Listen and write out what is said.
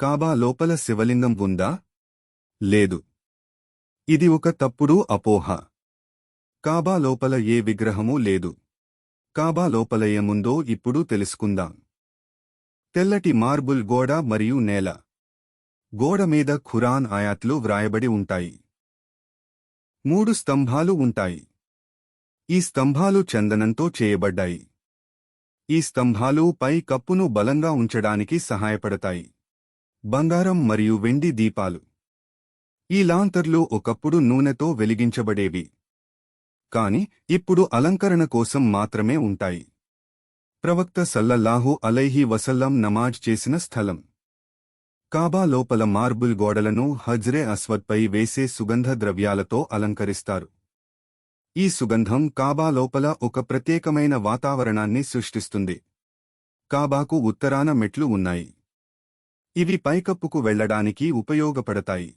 కాబా లోపల శివలింగం ఉందా? లేదు. ఇది ఒక తప్పుడు అపోహ. కాబా లోపల ఏ విగ్రహమూ లేదు. కాబా లోపల ఏముందో ఇప్పుడు తెలుసుకుందాం. తెల్లటి మార్బుల్ గోడ మరియు నేల. గోడ మీద ఖురాన్ ఆయాత్లు వ్రాయబడి ఉంటాయి. మూడు స్తంభాలు ఉంటాయి. ఈ స్తంభాలు చందనంతో చేయబడ్డాయి. ఈ స్తంభాలు పై కప్పును బలంగా ఉంచడానికి సహాయపడతాయి. బంగారం మరియు వెండి దీపాలు. ఈ లాంతర్లు ఒకప్పుడు నూనెతో వెలిగించబడేవి. కాని ఇప్పుడు అలంకరణ కోసం మాత్రమే ఉంటాయి. ప్రవక్త సల్లల్లాహు అలైహి వసల్లం నమాజ్ చేసిన స్థలం. కాబా లోపల మార్బుల్ గోడలను హజ్రే అస్వద్పై వేసే సుగంధ ద్రవ్యాలతో అలంకరిస్తారు. ఈ సుగంధం కాబా లోపల ఒక ప్రత్యేకమైన వాతావరణాన్ని సృష్టిస్తుంది. కాబాకు ఉత్తరాన మెట్లు ఉన్నాయి. ఇవి పైకప్పుకు వెళ్ళడానికి ఉపయోగపడతాయి.